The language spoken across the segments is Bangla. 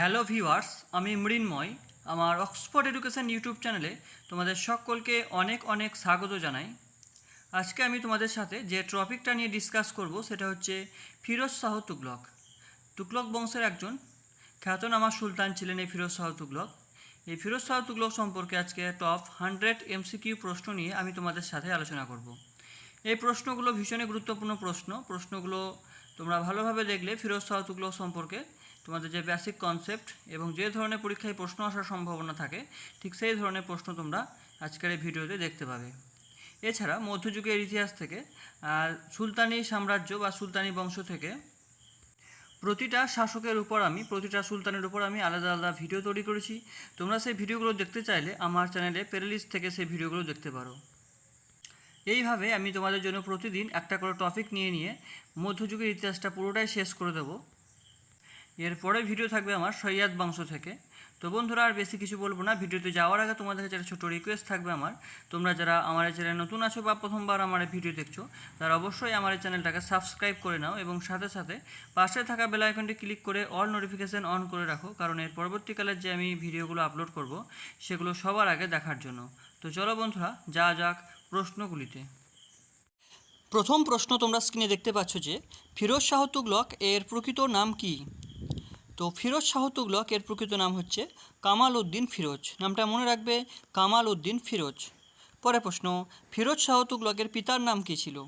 হ্যালো ভিউয়ার্স, আমি মৃন্ময়। আমার অক্সফোর্ড এডুকেশন ইউটিউব চ্যানেলে তোমাদের সকলকে অনেক অনেক স্বাগত জানাই। আজকে আমি তোমাদের সাথে যে টপিকটা নিয়ে ডিসকাস করব সেটা হচ্ছে ফিরোজ শাহ তুগলক। তুগলক বংশের একজন খ্যাতনামা সুলতান ছিলেন এই ফিরোজ শাহ তুগলক। এই ফিরোজ শাহ তুগলক সম্পর্কে আজকে টপ হান্ড্রেড এমসিকিউ প্রশ্ন নিয়ে আমি তোমাদের সাথে আলোচনা করব। এই প্রশ্নগুলো ভীষণই গুরুত্বপূর্ণ প্রশ্ন। প্রশ্নগুলো তোমরা ভালোভাবে দেখলে ফিরোজ শাহ তুগলক সম্পর্কে তোমাদের যে বেসিক কনসেপ্ট এবং যে ধরনের পরীক্ষায় প্রশ্ন আসার সম্ভাবনা থাকে, ঠিক সেই ধরনের প্রশ্ন তোমরা আজকের এই ভিডিওতে দেখতে পাবে। এছাড়া মধ্যযুগের ইতিহাস থেকে সুলতানি সাম্রাজ্য বা সুলতানি বংশ থেকে প্রতিটা শাসকের উপর আমি, প্রতিটা সুলতানের উপর আমি আলাদা আলাদা ভিডিও তৈরি করেছি। তোমরা সেই ভিডিওগুলো দেখতে চাইলে আমার চ্যানেলে প্লেলিস্ট থেকে সেই ভিডিওগুলো দেখতে পারো। এইভাবে আমি তোমাদের জন্য প্রতিদিন একটা করে টপিক নিয়ে নিয়ে মধ্যযুগের ইতিহাসটা পুরোটাই শেষ করে দেবো। এরপরে ভিডিও থাকবে আমার সৈয়াদ বংশ থেকে। তো বন্ধুরা, আর বেশি কিছু বলব না। ভিডিওতে যাওয়ার আগে তোমাদের কাছে একটা ছোটো রিকোয়েস্ট থাকবে আমার। তোমরা যারা আমার এই চ্যানেলে নতুন আছো বা প্রথমবার আমার এই ভিডিও দেখছ, তারা অবশ্যই আমার এই চ্যানেলটাকে সাবস্ক্রাইব করে নাও এবং সাথে সাথে পাশে থাকা বেল আইকনটি ক্লিক করে অল নোটিফিকেশান অন করে রাখো। কারণ এর পরবর্তীকালে যে আমি ভিডিওগুলো আপলোড করব, সেগুলো সবার আগে দেখার জন্য। তো চলো বন্ধুরা যা যাক প্রশ্নগুলিতে। প্রথম প্রশ্ন তোমরা স্ক্রিনে দেখতে পাচ্ছ যে, ফিরোজ শাহ তুগলক এর প্রকৃত নাম কি? তো ফিরোজ শাহ তুগলক, এর প্রকৃত নাম হচ্ছে কামাল উদ্দিন ফিরোজ। নামটা মনে রাখবে, কামাল উদ্দিন ফিরোজ। পরে প্রশ্ন, ফিরোজ শাহ তুগলকের পিতার নাম কী ছিল?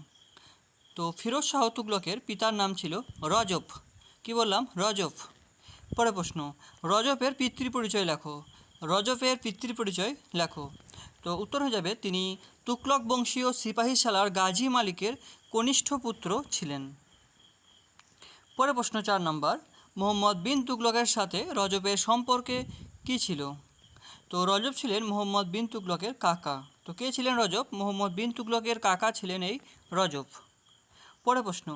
তো ফিরোজ শাহ তুগলকের পিতার নাম ছিল রজব। কি বললাম? রজব। পরে প্রশ্ন, রজবের পিতৃ পরিচয় লেখো। রজবের পিতৃ পরিচয় লেখো। তো উত্তর হয়ে যাবে, তিনি তুগলক বংশীয় সিপাহী সালার গাজী মালিকের কনিষ্ঠ পুত্র ছিলেন। পরে প্রশ্ন, চার নম্বর মোহাম্মদ বিন তুগলকের সাথে রজবের সম্পর্কে কী ছিল? তো রজব ছিলেন মোহাম্মদ বিন তুগলকের কাকা। তো কে ছিলেন রজব? মোহাম্মদ বিন তুগলকের কাকা ছিলেন এই রজব। পরে প্রশ্ন,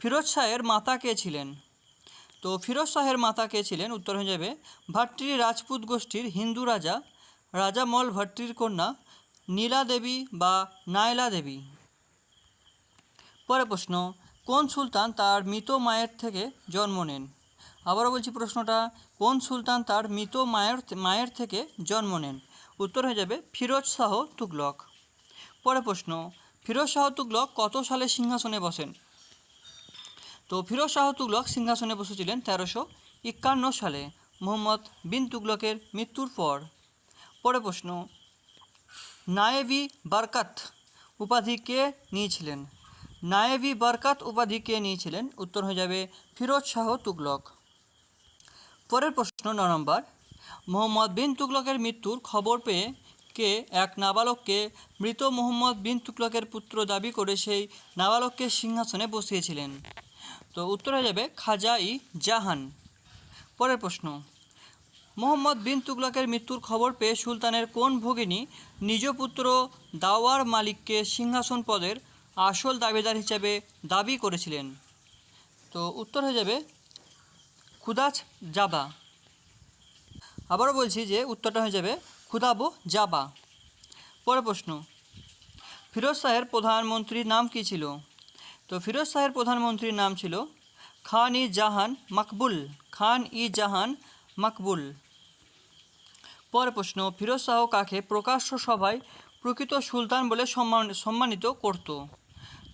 ফিরোজ শাহের মাতা কে ছিলেন? তো ফিরোজ শাহের মাতা কে ছিলেন? উত্তর হয়ে যাবে ভাট্টির রাজপুত গোষ্ঠীর হিন্দু রাজা রাজা মল ভাট্টির কন্যা নীলা দেবী বা নায়লা দেবী পরে প্রশ্ন কোন সুলতান তার মৃত মায়ের থেকে জন্ম নেন? আবারও বলছি প্রশ্নটা, কোন সুলতান তার মৃত মায়ের মায়ের থেকে জন্ম নেন? উত্তর হয়ে যাবে ফিরোজ শাহ তুগলক। পরে প্রশ্ন, ফিরোজ শাহ তুগলক কত সালে সিংহাসনে বসেন? তো ফিরোজ শাহ তুগলক সিংহাসনে বসেছিলেন তেরোশো একান্ন সালে, মোহাম্মদ বিন তুগলকের মৃত্যুর পর। পরে প্রশ্ন, নায়েবি বারকাত উপাধি কে নিয়েছিলেন? নায়েবি বারকাত উপাধি কে নিয়েছিলেন, উত্তর হয়ে যাবে ফিরোজ শাহ তুগলক। পরের প্রশ্ন ন নম্বর, মোহাম্মদ বিন তুগলকের মৃত্যুর খবর পেয়ে কে এক নাবালককে মৃত মোহাম্মদ বিন তুগলকের পুত্র দাবি করে সেই নাবালককে সিংহাসনে বসিয়েছিলেন? তো উত্তর হয়ে যাবে খাজা ই জাহান। পরের প্রশ্ন, মোহাম্মদ বিন তুগলকের মৃত্যুর খবর পেয়ে সুলতানের কোন ভগিনী নিজ পুত্র দাওয়ার মালিককে সিংহাসন পদের আসল দাবিদার হিসেবে দাবি করেছিলেন। তো উত্তর হয়ে যাবে খুদাচ জাবা। আবারও বলছি যে উত্তরটা হয়ে যাবে, খুদাবো জাবা। পরের প্রশ্ন, ফিরোজ শাহের প্রধানমন্ত্রীর নাম কী ছিল? তো ফিরোজ শাহের প্রধানমন্ত্রীর নাম ছিল খান ই জাহান মাকবুল, খান ই জাহান মাকবুল। পরের প্রশ্ন, ফিরোজ শাহ কাকে প্রকাশ্য সভায় প্রকৃত সুলতান বলে সম্মান সম্মানিত করত?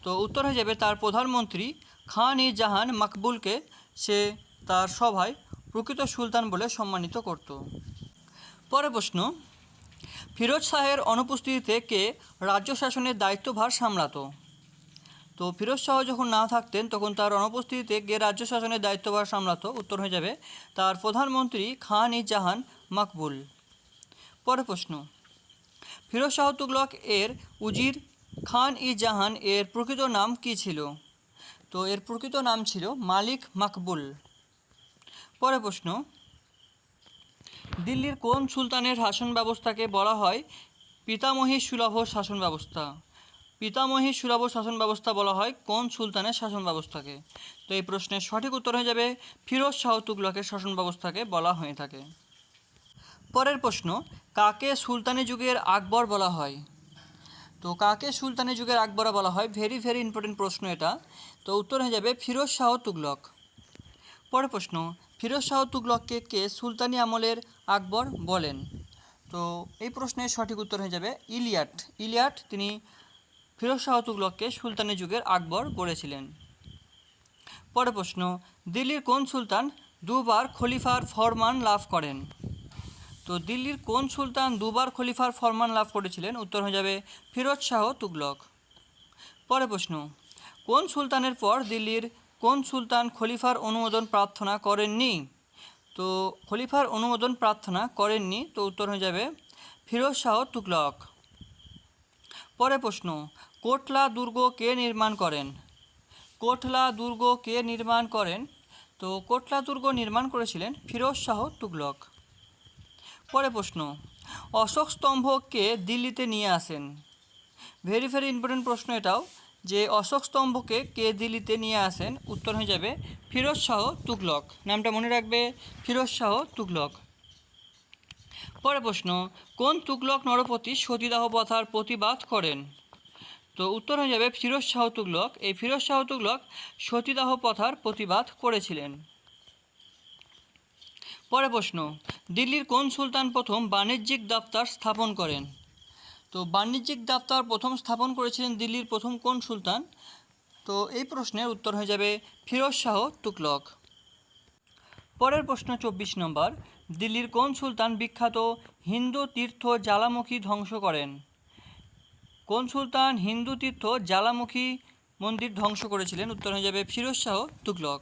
তো উত্তর হয়ে যাবে তার প্রধানমন্ত্রী খান ই জাহান মাকবুলকে সে তার সভায় প্রকৃত সুলতান বলে সম্মানিত করত। পরের প্রশ্ন, ফিরোজ শাহের অনুপস্থিতিতে কে রাজ্য শাসনের দায়িত্বভার সামলাতো? তো ফিরোজ শাহ যখন না থাকতেন, তখন তার অনুপস্থিতিতে কে রাজ্য শাসনের দায়িত্বভার সামলাতো? উত্তর হয়ে যাবে তার প্রধানমন্ত্রী খান ই জাহান মাকবুল। পরের প্রশ্ন, ফিরোজ শাহ তুগলক এর উজির খান ই জাহান এর প্রকৃত নাম কী ছিল? তো এর প্রকৃত নাম ছিল মালিক মাকবুল। পরের প্রশ্ন, দিল্লির কোন সুলতানের শাসন ব্যবস্থাকে বলা হয় পিতামহী সুলভ শাসন ব্যবস্থা? পিতামহী সুলভ শাসন ব্যবস্থা বলা হয় কোন সুলতানের শাসন ব্যবস্থাকে? তো এই প্রশ্নের সঠিক উত্তর হয়ে যাবে ফিরোজ শাহ তুগলকের শাসন ব্যবস্থাকে বলা হয়ে থাকে। পরের প্রশ্ন, কাকে সুলতানি যুগের আকবর বলা হয়? তো কাকে সুলতানি যুগের আকবর বলা হয়? ভেরি ভেরি ইম্পর্টেন্ট প্রশ্ন এটা। তো উত্তর হয়ে যাবে ফিরোজ শাহ তুগলক। পরের প্রশ্ন, ফিরোজ শাহ তুগলককে কে সুলতানি আমলের আকবর বলেন? তো এই প্রশ্নের সঠিক উত্তর হয়ে যাবে ইলিয়াট। ইলিয়াট তিনি ফিরোজ শাহ তুগলককে সুলতানি যুগের আকবর বলেছিলেন। পরে প্রশ্ন, দিল্লির কোন সুলতান দুবার খলিফার ফরমান লাভ করেন? তো দিল্লির কোন সুলতান দুবার খলিফার ফরমান লাভ করেছিলেন? উত্তর হয়ে যাবে ফিরোজ শাহ তুগলক। পরে প্রশ্ন, কোন সুলতানের পর দিল্লির কোন সুলতান খলিফার অনুমোদন প্রার্থনা করেননি? তো খলিফার অনুমোদন প্রার্থনা করেননি, তো উত্তর হয়ে যাবে ফিরোজ শাহ তুগলক। পরে প্রশ্ন, কোটলা দুর্গ কে নির্মাণ করেন? কোটলা দুর্গ কে নির্মাণ করেন? তো কোটলা দুর্গ নির্মাণ করেছিলেন ফিরোজ শাহ তুগলক। পরে প্রশ্ন, অশোক স্তম্ভকে দিল্লিতে নিয়ে আসেন। ভেরি ভেরি ইম্পর্টেন্ট প্রশ্ন এটাও, যে অশোক স্তম্ভকে কে দিল্লিতে নিয়ে আসেন? উত্তর হয়ে যাবে, ফিরোজ শাহ তুগলক। নামটা মনে রাখবে, ফিরোজ শাহ তুগলক। পরে প্রশ্ন, কোন তুগলক নরপতি সতীদাহ প্রথার প্রতিবাদ করেন? তো উত্তর হয়ে যাবে, ফিরোজ শাহ তুগলক। এই ফিরোজ শাহ তুগলক সতীদাহ প্রথার প্রতিবাদ করেছিলেন। পরে প্রশ্ন, দিল্লির কোন সুলতান প্রথম বাণিজ্যিক দপ্তর স্থাপন করেন? তো বাণিজ্যিক দপ্তর প্রথম স্থাপন করেছিলেন দিল্লির প্রথম কোন সুলতান? তো এই প্রশ্নের উত্তর হয়ে যাবে ফিরোজ শাহ তুকলক পরের প্রশ্ন চব্বিশ নম্বর, দিল্লির কোন সুলতান বিখ্যাত হিন্দু তীর্থ জ্বালামুখী ধ্বংস করেন? কোন সুলতান হিন্দু তীর্থ জ্বালামুখী মন্দির ধ্বংস করেছিলেন? উত্তর হয়ে যাবে ফিরোজ শাহ তুগলক।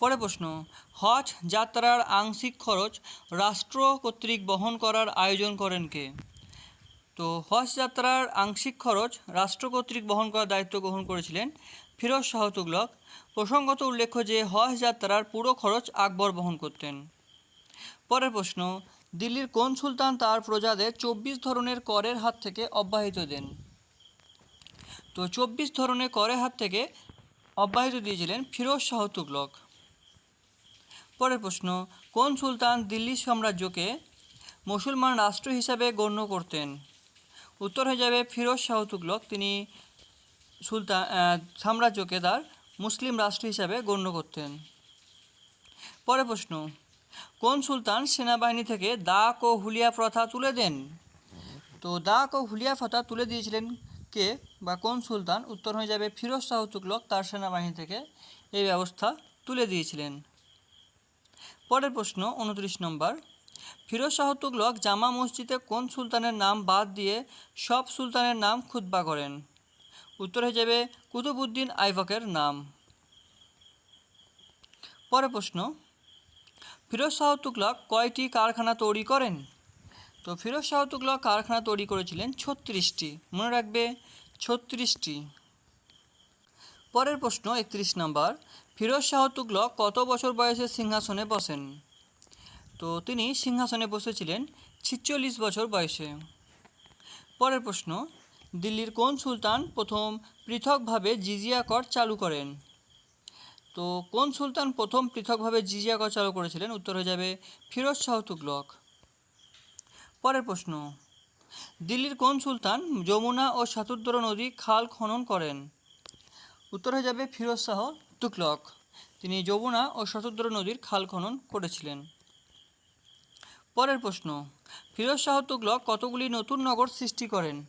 পরে প্রশ্ন, হজ যাত্রার আংশিক খরচ রাষ্ট্র কর্তৃক বহন করার আয়োজন করেন কে? তো হজ যাত্রার আংশিক খরচ রাষ্ট্র কর্তৃক বহন করার দায়িত্ব গ্রহণ করেছিলেন ফিরোজ শাহ তুগলক। প্রসঙ্গত উল্লেখ্য যে, হজ যাত্রার পুরো খরচ আকবর বহন করতেন। পরের প্রশ্ন, দিল্লির কোন সুলতান তার প্রজাদের চব্বিশ ধরনের করের হাত থেকে অব্যাহতি দেন? তো চব্বিশ ধরনের করের হাত থেকে অব্যাহতি দিয়েছিলেন ফিরোজ শাহ তুগলক। পরের প্রশ্ন, কোন সুলতান দিল্লি সাম্রাজ্যকে মুসলমান রাষ্ট্র হিসাবে গণ্য করতেন? উত্তর হয়ে যাবে, ফিরোজ শাহ তুগলক। তিনি সুলতান সাম্রাজ্যকে তার মুসলিম রাষ্ট্র হিসাবে গণ্য করতেন। পরের প্রশ্ন, কোন সুলতান সেনাবাহিনী থেকে দাক ও হুলিয়া প্রথা তুলে দেন? তো দাক ও হুলিয়া প্রথা তুলে দিয়েছিলেন কে বা কোন সুলতান? উত্তর হয়ে যাবে, ফিরোজ শাহ তুগলক তার সেনাবাহিনী থেকে এই ব্যবস্থা তুলে দিয়েছিলেন। পরের প্রশ্ন, উনত্রিশ নম্বর। ফিরোজ শাহ তুগলক জামা মসজিদে কোন সুলতানের নাম বাদ দিয়ে সব সুলতানের নাম খুতবা করেন? উত্তর হয়ে যাবে কুতুবুদ্দিন আইবকের নাম। পরের প্রশ্ন, ফিরোজ শাহ তুগলক কয়টি কারখানা তৈরি করেন? তো ফিরোজ শাহ তুগলক কারখানা তৈরি করেছিলেন ছত্রিশটি। মনে রাখবে, ছত্রিশটি। পরের প্রশ্ন, একত্রিশ নম্বর ফিরোজ শাহ তুগলক কত বছর বয়সে সিংহাসনে বসেন? তো তিনি সিংহাসনে বসেছিলেন ছিচল্লিশ বছর বয়সে। পরের প্রশ্ন, দিল্লির কোন সুলতান প্রথম পৃথকভাবে জিজিয়া কর চালু করেন? তো কোন সুলতান প্রথম পৃথকভাবে জিজিয়া কর চালু করেছিলেন? উত্তর হয়ে যাবে ফিরোজ শাহ তুগলক। পরের প্রশ্ন, দিল্লির কোন সুলতান যমুনা ও শতদ্র নদী খাল খনন করেন? উত্তর হয়ে যাবে ফিরোজ শাহ তুগলক তিনি যমুনা ও শতদ্র নদীর খাল খনন করেছিলেন। পরের প্রশ্ন, ফিরোজ শাহ তুগলক কতগুলি নতুন নগর সৃষ্টি করেন?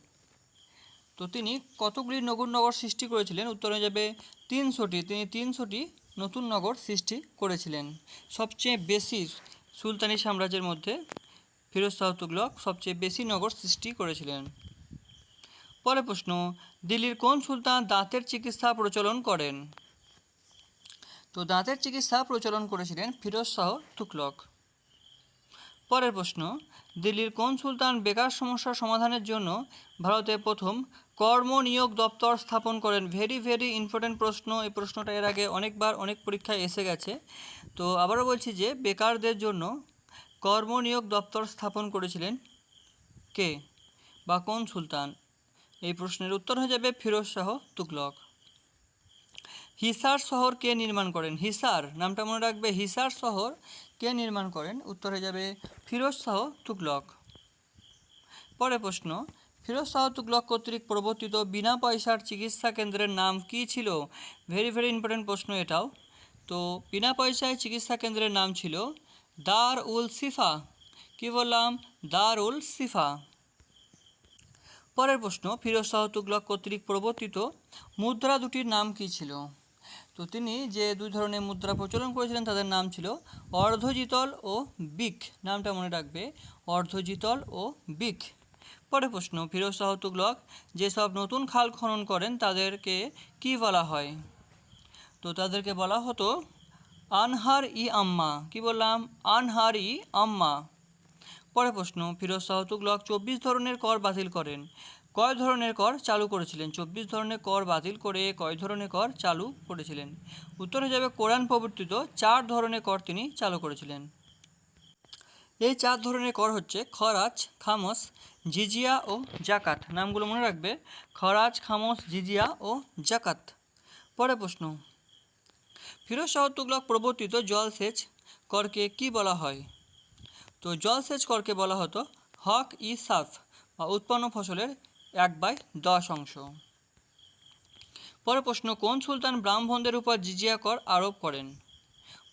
তো তিনি কতগুলি নগর নগর সৃষ্টি করেছিলেন? উত্তর যাবে তিনশোটি। তিনি তিনশোটি নতুন নগর সৃষ্টি করেছিলেন। সবচেয়ে বেশি সুলতানি সাম্রাজ্যের মধ্যে ফিরোজ শাহ তুগলক সবচেয়ে বেশি নগর সৃষ্টি করেছিলেন। পরের প্রশ্ন, দিল্লির কোন সুলতান দাঁতের চিকিৎসা প্রচলন করেন? তো দাঁতের চিকিৎসা প্রচলন করেছিলেন ফিরোজ শাহ তুকলক পরের প্রশ্ন, দিল্লির কোন সুলতান বেকার সমস্যার সমাধানের জন্য ভারতে প্রথম কর্ম নিয়োগ দপ্তর স্থাপন করেন? ভেরি ভেরি ইম্পর্ট্যান্ট প্রশ্ন। এই প্রশ্নটা এর আগে অনেকবার অনেক পরীক্ষায় এসে গেছে। তো আবারও বলছি যে, বেকারদের জন্য কর্ম নিয়োগ দপ্তর স্থাপন করেছিলেন কে বা কোন সুলতান? এই প্রশ্নের উত্তর হয়ে যাবে ফিরোজ শাহ তুগলক। হিসার শহর কে নির্মাণ করেন? হিসার, নামটা মনে রাখবে? হিসার শহর কে নির্মাণ করেন? উত্তর হয়ে যাবে ফিরোজ শাহ তুগলক। পরে প্রশ্ন, ফিরোজ শাহ তুগলক কর্তৃক প্রবর্তিত বিনা পয়সার চিকিৎসা কেন্দ্রের নাম কী ছিল? ভেরি ভেরি ইম্পর্টেন্ট প্রশ্ন এটাও। তো বিনা পয়সায় চিকিৎসা কেন্দ্রের নাম ছিল দার উল সিফা। কী বললাম? দার উল সিফা। পরের প্রশ্ন, ফিরোজ শাহ তুগলক কর্তৃক প্রবর্তিত মুদ্রা দুটির নাম কী ছিল? তো তিনি যে দুই ধরনের মুদ্রা প্রচলন করেছিলেন, তাদের নাম ছিল অর্ধজিতল ও বিক। নামটা মনে রাখবে, অর্ধজিতল ও বিক। পরে প্রশ্ন, ফিরোজ শাহ তুগলক যেসব নতুন খাল খনন করেন, তাদেরকে কি বলা হয়? তো তাদেরকে বলা হতো আনহার ই আম্মা। কি বললাম? আনহার ই আম্মা। পরে প্রশ্ন, ফিরোজ শাহ তুগলক চব্বিশ ধরনের কর বাতিল করেন। কয় ধরনের কর চালু করেছিলেন? চব্বিশ ধরনের কর বাতিল করে কয় ধরনের কর চালু করেছিলেন? উত্তর যাবে কোরআন প্রবর্তিত চার ধরনের কর তিনি চালু করেছিলেন। এই চার ধরনের কর হচ্ছে খরাজ, খামস, জিজিয়া ও জাকাত। নামগুলো মনে রাখবে? খরাজ, খামস, জিজিয়া ও জাকাত। পরে প্রশ্ন। ফিরোজ শাহ তুগলক প্রবর্তিত জলসেচ করকে কি বলা হয়? তো জলসেচ করকে বলা হতো হক ই সাফ বা উৎপন্ন ফসলের এক বাই দশ অংশ। পরের প্রশ্ন, কোন সুলতান ব্রাহ্মণদের উপর জিজিয়া কর আরোপ করেন?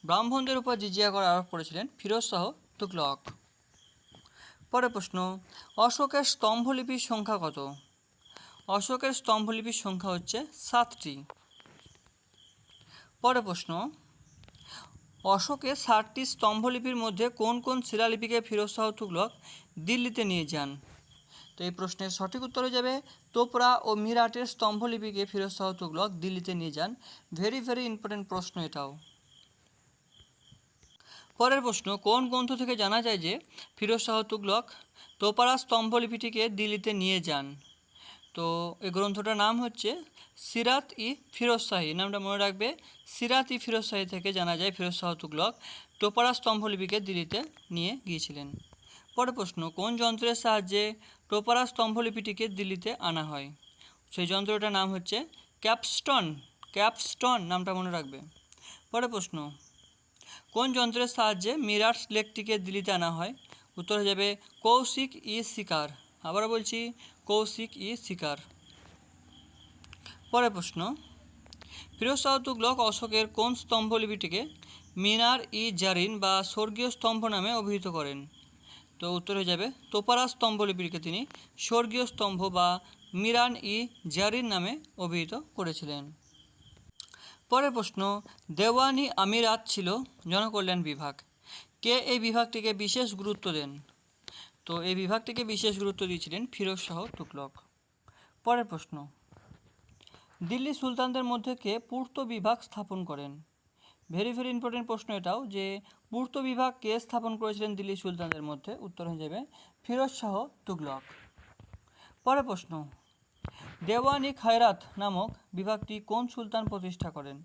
ব্রাহ্মণদের উপর জিজিয়া কর আরোপ করেছিলেন ফিরোজ শাহ তুগলক। পরের প্রশ্ন, অশোকের স্তম্ভলিপির সংখ্যা কত? অশোকের স্তম্ভলিপির সংখ্যা হচ্ছে সাতটি। পরের প্রশ্ন, অশোকে ষাটটি স্তম্ভলিপির মধ্যে কোন কোন শিলালিপিকে ফিরোজ শাহ তুগলক দিল্লিতে নিয়ে যান? তো এই প্রশ্নের সঠিক উত্তর হয়ে যাবে, তোপরা ও মিরাটের স্তম্ভলিপিকে ফিরোজ শাহ তুগলক দিল্লিতে নিয়ে যান। ভেরি ভেরি ইম্পর্টেন্ট প্রশ্ন এটাও। পরের প্রশ্ন, কোন গ্রন্থ থেকে জানা যায় যে ফিরোজ শাহ তুগলক তোপারা স্তম্ভলিপিটিকে দিল্লিতে নিয়ে যান? তো এই গ্রন্থটার নাম হচ্ছে সিরাত ই ফিরোজ শাহী। নামটা মনে রাখবে, সিরাত ই ফিরোজ শাহী থেকে জানা যায় ফিরোজ শাহ তুগলক টোপারা স্তম্ভলিপিকে দিল্লিতে নিয়ে গিয়েছিলেন। পরের প্রশ্ন, কোন যন্ত্রের সাহায্যে টোপারা স্তম্ভলিপিটিকে দিল্লিতে আনা হয়। সেই যন্ত্রটার নাম হচ্ছে ক্যাপস্টন। ক্যাপস্টন নামটা মনে রাখবে। পরের প্রশ্ন, কোন যন্ত্রের সাহায্যে মিরাট লেকটিকে দিল্লিতে আনা হয়? উত্তর হয়ে যাবে, কৌশিক ই শিকার। আবার বলছি, কৌশিক ই শিকার। পরের প্রশ্ন ফিরোজ শাহ তুগলক অশোকের কোন স্তম্ভলিপিটিকে মিনার ই জারিন বা স্বর্গীয় স্তম্ভ নামে অভিহিত করেন? তো উত্তর হয়ে যাবে। তোপারা স্তম্ভলিপিকে তিনি স্বর্গীয় স্তম্ভ বা মিরান ই জারিন নামে অভিহিত করেছিলেন। পরের প্রশ্ন, দেওয়ানি আমিরাত ছিল জনকল্যাণ বিভাগ। কে এই বিভাগটিকে বিশেষ গুরুত্ব দেন? তো এই বিভাগটিকে বিশেষ গুরুত্ব দিয়েছিলেন ফিরোজ শাহ তুগলক। পরের প্রশ্ন, দিল্লি সুলতানদের মধ্যে কে পূর্ত বিভাগ স্থাপন করেন? ভেরি ভেরি ইম্পর্টেন্ট প্রশ্ন এটাও যে, পূর্ত বিভাগ কে স্থাপন করেছিলেন দিল্লি সুলতানদের মধ্যে? উত্তর হয়ে যাবে, ফিরোজ শাহ তুগলক। পরের প্রশ্ন, দেওয়ানি খায়রাত নামক বিভাগটি কোন সুলতান প্রতিষ্ঠা করেন?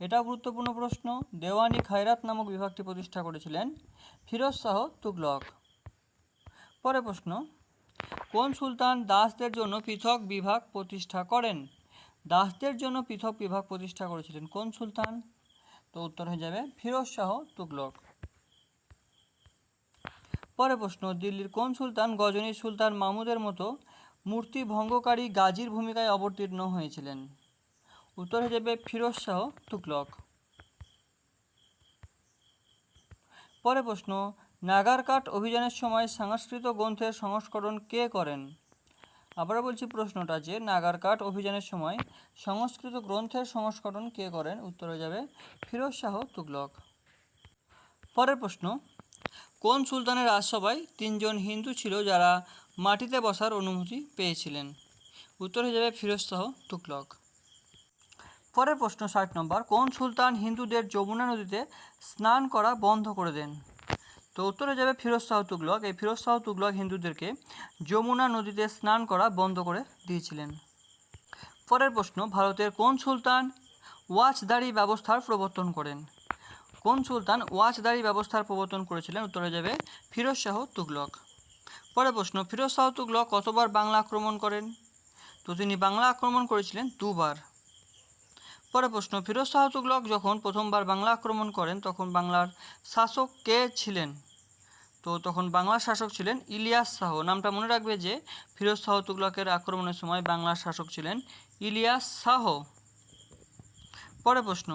এটাও গুরুত্বপূর্ণ প্রশ্ন, দেওয়ানি খায়রাত নামক বিভাগটি প্রতিষ্ঠা করেছিলেন ফিরোজ শাহ তুগলক। পরের প্রশ্ন, কোন সুলতান দাসদের জন্য পৃথক বিভাগ প্রতিষ্ঠা করেন? দাসদের জন্য পৃথক বিভাগ প্রতিষ্ঠা করেছিলেন কোন সুলতান? তো উত্তর হয়ে যাবে ফিরোজ শাহ তুগলক। পরের প্রশ্ন, দিল্লির কোন সুলতান গজনী সুলতান মাহমুদের মতো মূর্তি ভঙ্গকারী গাজীর ভূমিকায় অবতীর্ণ হয়েছিলেন? উত্তর হয়ে যাবে ফিরোজ শাহ তুগলক। পরের প্রশ্ন, নাগারকাট অভিযানের সময় সাংস্কৃত গ্রন্থের সংস্করণ কে করেন? আবারও বলছি প্রশ্নটা যে নাগারকাট অভিযানের সময় সংস্কৃত গ্রন্থের সংস্করণ কে করেন? উত্তর যাবে ফিরোজ শাহ তুগলক। পরের প্রশ্ন, কোন সুলতানের রাজসভায় তিনজন হিন্দু ছিল যারা মাটিতে বসার অনুমতি পেয়েছিলেন? উত্তর হয়ে যাবে ফিরোজ শাহ তুগলক। পরের প্রশ্ন ষাট নম্বর, কোন সুলতান হিন্দুদের যমুনা নদীতে স্নান করা বন্ধ করে দেন? তো উত্তরে যাবে ফিরোজ শাহ তুগলক। এই ফিরোজ শাহ তুগলক হিন্দুদেরকে যমুনা নদীতে স্নান করা বন্ধ করে দিয়েছিলেন। পরের প্রশ্ন, ভারতের কোন সুলতান ওয়াচদারি ব্যবস্থার প্রবর্তন করেন? কোন সুলতান ওয়াচদারি ব্যবস্থার প্রবর্তন করেছিলেন? উত্তরে যাবে ফিরোজ শাহ তুগলক। পরের প্রশ্ন, ফিরোজ শাহ তুগলক কতবার বাংলা আক্রমণ করেন? তো তিনি বাংলা আক্রমণ করেছিলেন দুবার। পরের প্রশ্ন, ফিরোজ শাহ তুগলক যখন প্রথমবার বাংলা আক্রমণ করেন, তখন বাংলার শাসক কে ছিলেন? তো তখন বাংলার শাসক ছিলেন ইলিয়াস শাহ নামটা মনে রাখবে যে, ফিরোজ শাহ তুগলকের আক্রমণের সময় বাংলার শাসক ছিলেন ইলিয়াস শাহ পরে প্রশ্ন,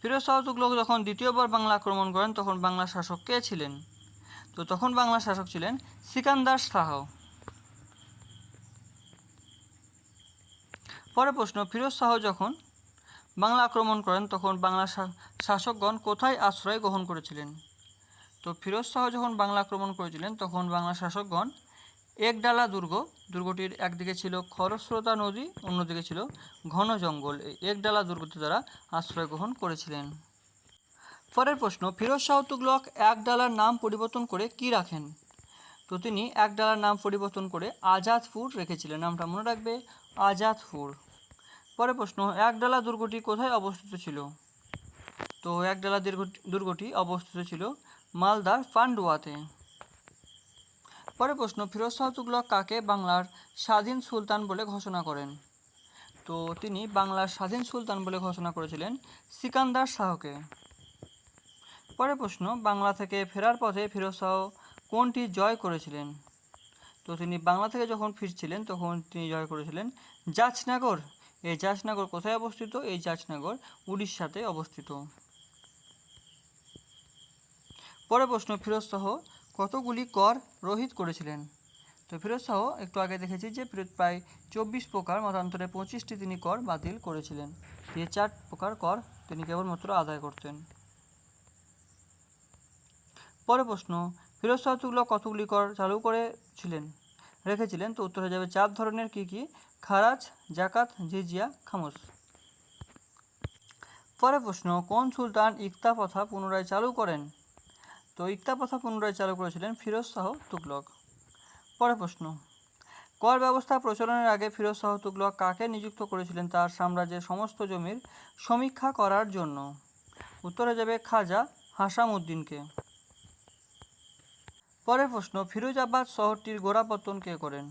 ফিরোজ শাহ তুগলক যখন দ্বিতীয়বার বাংলা আক্রমণ করেন, তখন বাংলার শাসক কে ছিলেন? তো তখন বাংলার শাসক ছিলেন সিকান্দার শাহ পরে প্রশ্ন, ফিরোজ শাহ যখন বাংলা আক্রমণ করেন, তখন বাংলার শা- শাসকগণ কোথায় আশ্রয় গ্রহণ করেছিলেন? তো ফিরোজ শাহ যখন বাংলা আক্রমণ করেছিলেন, তখন বাংলা শাসকগণ একডালা দুর্গ, দুর্গটির একদিকে ছিল খরস্রোতা নদী, অন্যদিকে ছিল ঘন জঙ্গল। একডালা দুর্গটি তারা আশ্রয় গ্রহণ করেছিলেন। পরের প্রশ্ন, ফিরোজ শাহ তুগলক একডালার নাম পরিবর্তন করে কি রাখেন? তো তিনি একডালার নাম পরিবর্তন করে আজাদপুর রেখেছিলেন। নামটা মনে রাখবে, আজাদপুর। পরের প্রশ্ন, একডালা দুর্গটি কোথায় অবস্থিত ছিল? তো একডালা দুর্গটি অবস্থিত ছিল মালদার পান্ডুয়াতে। পরের প্রশ্ন, ফিরোজ শাহ তুগলক কাকে বাংলার স্বাধীন সুলতান বলে ঘোষণা করেন? তো তিনি বাংলার স্বাধীন সুলতান বলে ঘোষণা করেছিলেন সিকান্দার শাহকে। পরের প্রশ্ন, বাংলা থেকে ফেরার পথে ফিরোজ শাহ কোনটি জয় করেছিলেন? তো তিনি বাংলা থেকে যখন ফিরছিলেন, তখন তিনি জয় করেছিলেন জাজনগর এই জাজনগর কোথায় অবস্থিত? এই জাজনগর উড়িষ্যাতে অবস্থিত। পরের প্রশ্ন, ফিরোজ শাহ কতগুলি কর রোহিত করেছিলেন? তো ফিরোজ শাহ, একটু আগে দেখেছি যে প্রায় চব্বিশ প্রকার, মতান্তরে পঁচিশটি তিনি কর বাতিল করেছিলেন। দিয়ে চার প্রকার কর তিনি কেবলমাত্র আদায় করতেন। পরে প্রশ্ন, ফিরোজ শাহ তুগলক কতগুলি কর চালু করেছিলেন? রেখেছিলেন, তো উত্তর হয়ে যাবে চার ধরনের কি কি? খারাজ, জাকাত, জিজিয়া, খামোশ। পরের প্রশ্ন, কোন সুলতান ইকতা প্রথা পুনরায় চালু করেন? তো ইকতা প্রথা পুনরায় চালু করেছিলেন ফিরোজ শাহ তুগলক। পরের প্রশ্ন, কর ব্যবস্থা প্রচলনের আগে ফিরোজ শাহ তুগলক কাকে নিযুক্ত করেছিলেন তার সাম্রাজ্যের সমস্ত জমির সমীক্ষা করার জন্য? উত্তরে যাবে খাজা হাসাম উদ্দিনকে। পরের প্রশ্ন ফিরোজাবাদ শহরটির গোড়াপত্তন কে করেন?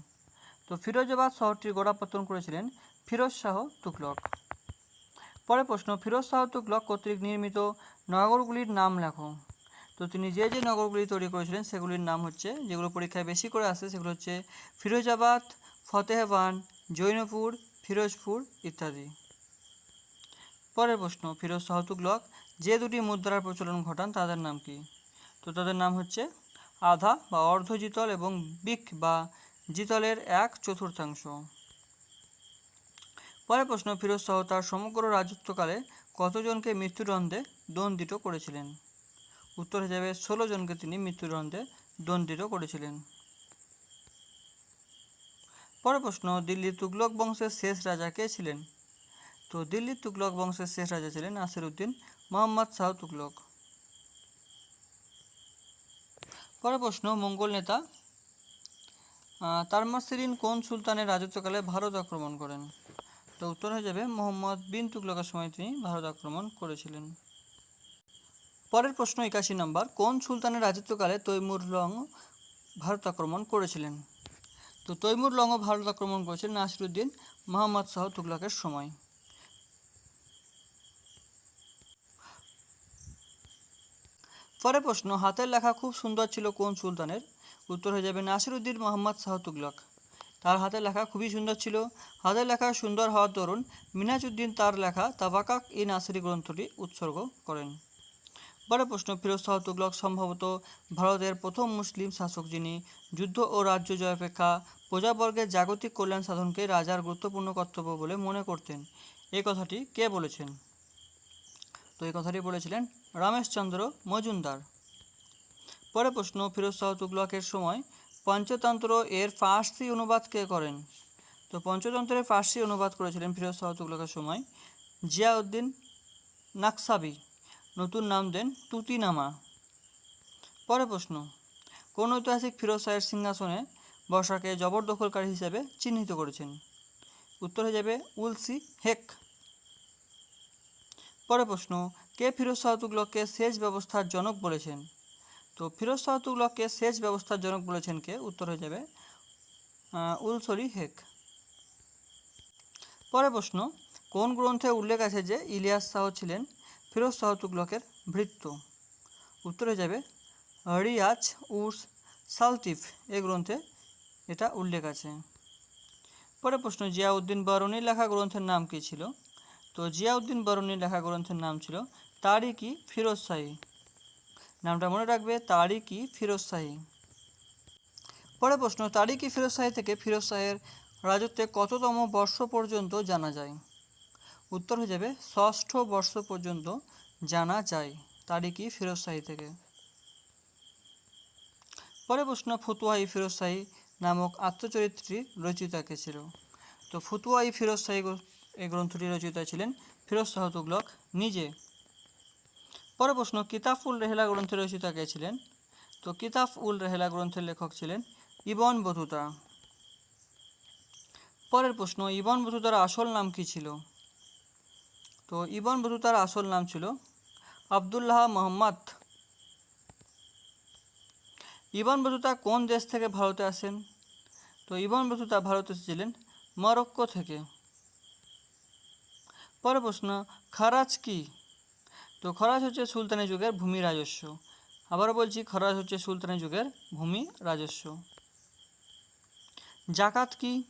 তো ফিরোজাবাদ শহরটির গোড়াপত্তন করেছিলেন ফিরোজ শাহ তুগলক। পরের প্রশ্ন, ফিরোজ শাহ তুগলক কর্তৃক নির্মিত নগরগুলির নাম লেখো। তো তিনি যে যে নগরগুলি তৈরি করেছিলেন, সেগুলির নাম হচ্ছে, যেগুলো পরীক্ষায় বেশি করে আসে, সেগুলো হচ্ছে ফিরোজাবাদ, ফতেহবান, জৈনপুর, ফিরোজপুর ইত্যাদি। পরের প্রশ্ন, ফিরোজ শাহ তুগলক যে দুটি মুদ্রার প্রচলন ঘটান, তাদের নাম কি? তো তাদের নাম হচ্ছে আধা বা অর্ধ জিতল এবং বিক বা জিতলের এক চতুর্থাংশ। পরের প্রশ্ন, ফিরোজ তার সমগ্র রাজত্বকালে কতজনকে মৃত্যুদণ্ডে দণ্ডিত করেছিলেন? উত্তর যাবে ষোলো জনকে তিনি মৃত্যুদণ্ডে দণ্ডিত করেছিলেন। পরের প্রশ্ন, দিল্লির তুগলক বংশের শেষ রাজা কে ছিলেন? তো দিল্লির তুগলক বংশের শেষ রাজা ছিলেন নাসির উদ্দিন মোহাম্মদ শাহ তুগলক পরের প্রশ্ন, মঙ্গল নেতা তারমাসিরিন কোন সুলতানের রাজত্বকালে ভারত আক্রমণ করেন? তো উত্তর হয়ে যাবে মোহাম্মদ বিন তুগলকের সময় তিনি ভারত আক্রমণ করেছিলেন। পরের প্রশ্ন একাশি নম্বর, কোন সুলতানের রাজত্বকালে তৈমুর লং ভারত আক্রমণ করেছিলেন? তো তৈমুর লং ভারত আক্রমণ করেছিলেন নাসিরুদ্দিন মোহাম্মদ শাহ তুগলকের সময়। পরের প্রশ্ন, হাতের লেখা খুব সুন্দর ছিল কোন সুলতানের? উত্তর হয়ে যাবে নাসিরুদ্দিন মোহাম্মদ শাহ তুগলক তার হাতের লেখা খুবই সুন্দর ছিল। হাতের লেখা সুন্দর হওয়ার দরুন মিনাজউদ্দিন তার লেখা তাবাকাক ই নাসিরি গ্রন্থটি উৎসর্গ করেন। পরের প্রশ্ন, ফিরোজ শাহ তুগলক সম্ভবত ভারতের প্রথম মুসলিম শাসক যিনি যুদ্ধ ও রাজ্য জয় অপেক্ষা প্রজাবর্গের জাগতিক কল্যাণ সাধনকে রাজার গুরুত্বপূর্ণ কর্তব্য বলে মনে করতেন। এ কথাটি কে বলেছেন? তো এই কথাটি বলেছিলেন রমেশচন্দ্র মজুমদার। পরের প্রশ্ন, ফিরোজ শাহ তুগলকের সময় পঞ্চতন্ত্র এর ফার্সি অনুবাদ কে করেন? তো পঞ্চতন্ত্রের ফার্সি অনুবাদ করেছিলেন ফিরোজ শাহ তুগলকের সময় জিয়াউদ্দিন নাকসাবি। নতুন নাম দেন তুতিনামা। পরের প্রশ্ন, কোন ঐতিহাসিক ফিরোজ শাহের সিংহাসনে বর্ষাকে জবরদখলকারী হিসেবে চিহ্নিত করেছেন? উত্তর হয়ে যাবে উলসি হেক। পরের প্রশ্ন, কে ফিরোজ শাহ তুগলককে সেচ ব্যবস্থার জনক বলেছেন? তো ফিরোজ শাহ তুগলককে সেচ ব্যবস্থার জনক বলেছেন কে? উত্তর হয়ে যাবে উলসরি হেক। পরের প্রশ্ন, কোন গ্রন্থে উল্লেখ আছে যে ইলিয়াস শাহ ছিলেন ফিরোজ শাহ তুগলকের ভৃত্য? উত্তর হয়ে যাবে, রিয়াজ উর্স সালটিফ এই গ্রন্থে এটা উল্লেখ আছে। পরের প্রশ্ন, জিয়াউদ্দিন বারুনির লেখা গ্রন্থের নাম কী ছিল? তো জিয়াউদ্দিন বারুনির লেখা গ্রন্থের নাম ছিল তারিকি ফিরোজ শাহী। নামটা মনে রাখবে তারিকি ফিরোজ শাহী পরে প্রশ্ন তারিকি ফিরোজ শাহী থেকে ফিরোজ শাহের রাজত্বে কততম বর্ষ পর্যন্ত জানা যায়? উত্তর হয়ে যাবে, ষষ্ঠ বর্ষ পর্যন্ত জানা যায় তারিকি ফিরোজ শাহী থেকে। পরে প্রশ্ন, ফুতুয়াই ফিরোজ শাহী নামক আত্মচরিত্রটির রচয়িতা কে ছিল? তো ফুতুয়াই ফিরোজ শাহী এই গ্রন্থটির রচয়িতা ছিলেন ফিরোজ শাহ তুগলক নিজে। পরে প্রশ্ন, কিতাব উল রেহেলা গ্রন্থের রচয়িতা কে ছিলেন? তো কিতাব উল রেহেলা গ্রন্থের লেখক ছিলেন ইবন বতুতা। পরের প্রশ্ন, ইবন বতুতার আসল নাম কি ছিল? তো ইবন বতুতার আসল নাম ছিল আবদুল্লাহ মোহাম্মদ। ইবন বতুতা কোন দেশ থেকে ভারতে আসেন? তো ইবন বতুতা ভারতে এসেছিলেন মরক্কো থেকে। পরের প্রশ্ন, খারাজ কি? তো খরাজ হচ্ছে সুলতানি যুগের ভূমি রাজস্ব। আবারও বলছি, খরাজ হচ্ছে সুলতানি যুগের ভূমি রাজস্ব। জাকাত কি?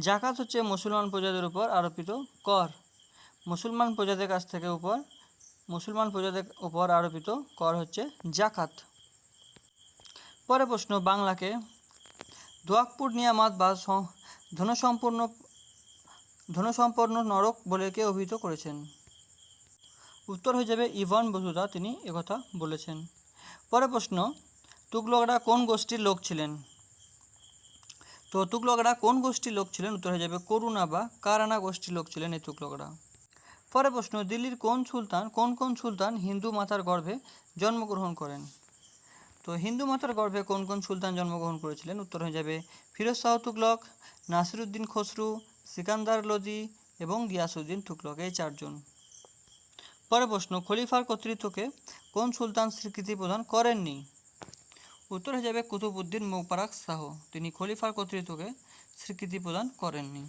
জাকাত হচ্ছে মুসলমান প্রজাদের উপর আরোপিত কর। মুসলমান প্রজাদের কাছ থেকে উপর, মুসলমান প্রজাদের উপর আরোপিত কর হচ্ছে জাকাত। পরে প্রশ্ন, বাংলাকে দোয়াকপুর নিয়ামাত বা ধনসম্পন্ন ধনসম্পন্ন নরক বলে কে অভিহিত করেছেন? উত্তর হয়ে যাবে ইভান বসুদা তিনি একথা বলেছেন। পরে প্রশ্ন তুগলকরা কোন গোষ্ঠীর লোক ছিলেন? তো তুগলকরা কোন গোষ্ঠীর লোক ছিলেন? উত্তর হয়ে যাবে করুণা বা কারানা গোষ্ঠীর লোক ছিলেন এই তুগলকরা পরে প্রশ্ন, দিল্লির কোন সুলতান, কোন কোন সুলতান হিন্দু মাতার গর্ভে জন্মগ্রহণ করেন? তো হিন্দু মাতার গর্ভে কোন কোন সুলতান জন্মগ্রহণ করেছিলেন? উত্তর হয়ে যাবে ফিরোজ শাহ তুগলক, নাসিরুদ্দিন খসরু, সিকান্দার লোদি এবং গিয়াসুদ্দিন তুগলক, এই চারজন। পরে প্রশ্ন, খলিফার কর্তৃত্বকে কোন সুলতান স্বীকৃতি প্রদান করেননি? উত্তর হয়ে যাবে কুতুবুদ্দিন মোবারক শাহ। তিনি খলিফার কর্তৃত্বকে স্বীকৃতি প্রদান করেননি।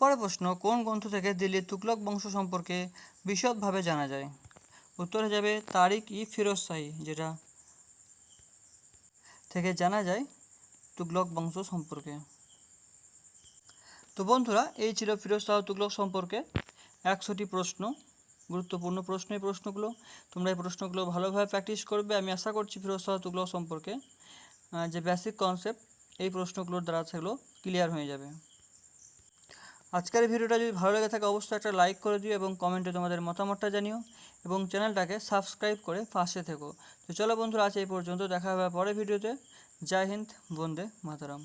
পরে প্রশ্ন, কোন গ্রন্থ থেকে দিল্লির তুগলক বংশ সম্পর্কে বিশদভাবে জানা যায়? উত্তর যাবে তারিক ই ফিরোজ শাহী, যেটা থেকে জানা যায় তুগলক বংশ সম্পর্কে। তো বন্ধুরা, এই ছিল ফিরোজ শাহ তুগলক সম্পর্কে একশোটি প্রশ্ন, গুরুত্বপূর্ণ প্রশ্ন এই প্রশ্নগুলো। তোমরা এই প্রশ্নগুলো ভালোভাবে প্র্যাকটিস করবে। আমি আশা করছি ফিরোজ শাহ তুগলক সম্পর্কে যে বেসিক কনসেপ্ট এই প্রশ্নগুলোর দ্বারা সেগুলো ক্লিয়ার হয়ে যাবে। আজকের ভিডিওটা যদি ভালো লেগে থাকে, অবশ্যই একটা লাইক করে দিও এবং কমেন্টে তোমাদের মতামতটা জানিও এবং চ্যানেলটাকে সাবস্ক্রাইব করে পাশে থেকো। তো চলো বন্ধুরা, আজ এই পর্যন্ত দেখা হবে পরের ভিডিওতে। জয় হিন্দ, বন্দে মাতারাম।